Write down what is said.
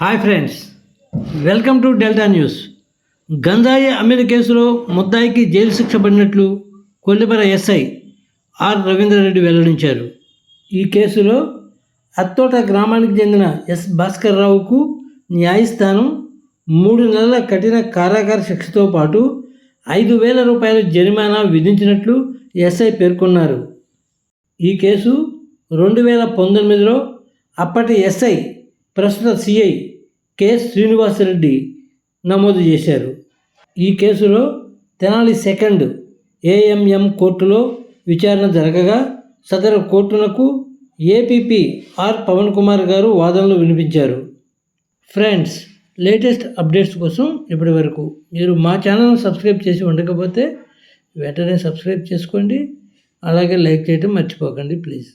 Hi friends welcome to Delta news. గంజాయి అమ్మిన కేసులో ముద్దాయికి జైలు శిక్ష పడినట్లు కొల్లిపర ఎస్ఐ ఆర్ రవీంద్రారెడ్డి వెల్లడించారు. ఈ కేసులో అత్తోట గ్రామానికి చెందిన ఎస్ భాస్కర్ రావుకు న్యాయస్థానం మూడు నెలల కఠిన కారాగార శిక్షతో పాటు ఐదు వేల రూపాయల జరిమానా విధించినట్లు ఎస్ఐ పేర్కొన్నారు. ఈ కేసు రెండు వేల పంతొమ్మిదిలో అప్పటి ఎస్ఐ ప్రస్తుత సిఐ కె. శ్రీనివాసరెడ్డి నమోదు చేశారు. ఈ కేసులో తెనాలి సెకండ్ ఏఎంఎం కోర్టులో విచారణ జరగగా సదరు కోర్టునకు ఏపీపీ ఆర్. పవన్ కుమార్ గారు వాదనలు వినిపించారు. ఫ్రెండ్స్ లేటెస్ట్ అప్డేట్స్ కోసం ఇప్పటి వరకు మీరు మా ఛానల్ సబ్స్క్రైబ్ చేసి ఉండకపోతే వెంటనే సబ్స్క్రైబ్ చేసుకోండి. అలాగే లైక్ చేయడం మర్చిపోకండి ప్లీజ్.